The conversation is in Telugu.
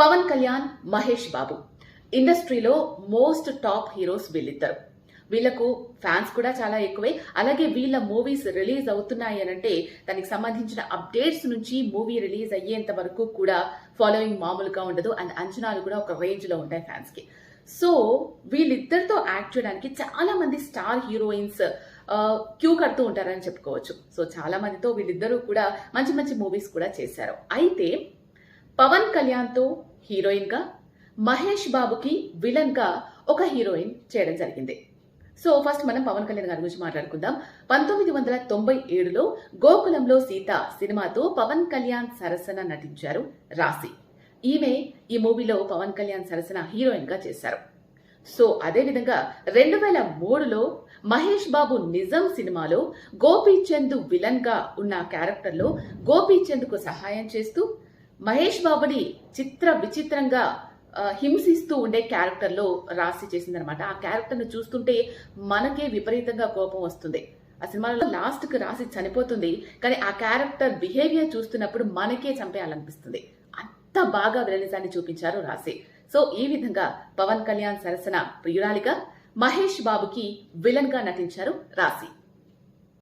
పవన్ కళ్యాణ్ మహేష్ బాబు. ఇండస్ట్రీలో మోస్ట్ టాప్ హీరోస్ వీళ్ళిద్దరు. వీళ్ళకు ఫ్యాన్స్ కూడా చాలా ఎక్కువే. అలాగే వీళ్ళ మూవీస్ రిలీజ్ అవుతున్నాయి అనంటే దానికి సంబంధించిన అప్డేట్స్ నుంచి మూవీ రిలీజ్ అయ్యేంత వరకు కూడా ఫాలోయింగ్ మామూలుగా ఉండదు. అండ్ అంచనాలు కూడా ఒక రేంజ్లో ఉంటాయి ఫ్యాన్స్కి. సో వీళ్ళిద్దరితో యాక్ట్ చేయడానికి చాలా మంది స్టార్ హీరోయిన్స్ క్యూ కడుతూ ఉంటారని చెప్పుకోవచ్చు. సో చాలా మందితో వీళ్ళిద్దరూ కూడా మంచి మంచి మూవీస్ కూడా చేశారు. అయితే పవన్ కళ్యాణ్తో హీరోయిన్గా మహేష్ బాబుకి విలన్గా ఒక హీరోయిన్ చేయడం జరిగింది. సో ఫస్ట్ మనం పవన్ కళ్యాణ్ గారి గురించి మాట్లాడుకుందాం. పంతొమ్మిది వందల తొంభై ఏడులో గోకులంలో సీత సినిమాతో పవన్ కళ్యాణ్ సరసన నటించారు రాశి. ఈమె ఈ మూవీలో పవన్ కళ్యాణ్ సరసన హీరోయిన్గా చేశారు. సో అదే విధంగా రెండు వేల మూడులో మహేష్ బాబు నిజం సినిమాలో గోపీచంద్ విలన్గా ఉన్న క్యారెక్టర్లో గోపీచంద్కు సహాయం చేస్తూ మహేష్ బాబుని చిత్ర విచిత్రంగా హింసిస్తూ ఉండే క్యారెక్టర్లో రాసి చేసిందనమాట ఆ క్యారెక్టర్ను చూస్తుంటే మనకే విపరీతంగా కోపం వస్తుంది. ఆ సినిమాలో లాస్ట్కి రాసి చనిపోతుంది కానీ ఆ క్యారెక్టర్ బిహేవియర్ చూస్తున్నప్పుడు మనకే చంపేయాలనిపిస్తుంది. అంత బాగా విలనిజాన్ని చూపించారు రాసి. సో ఈ విధంగా పవన్ కళ్యాణ్ సరసన ప్రియురాలిగా మహేష్ బాబుకి విలన్గా నటించారు రాశి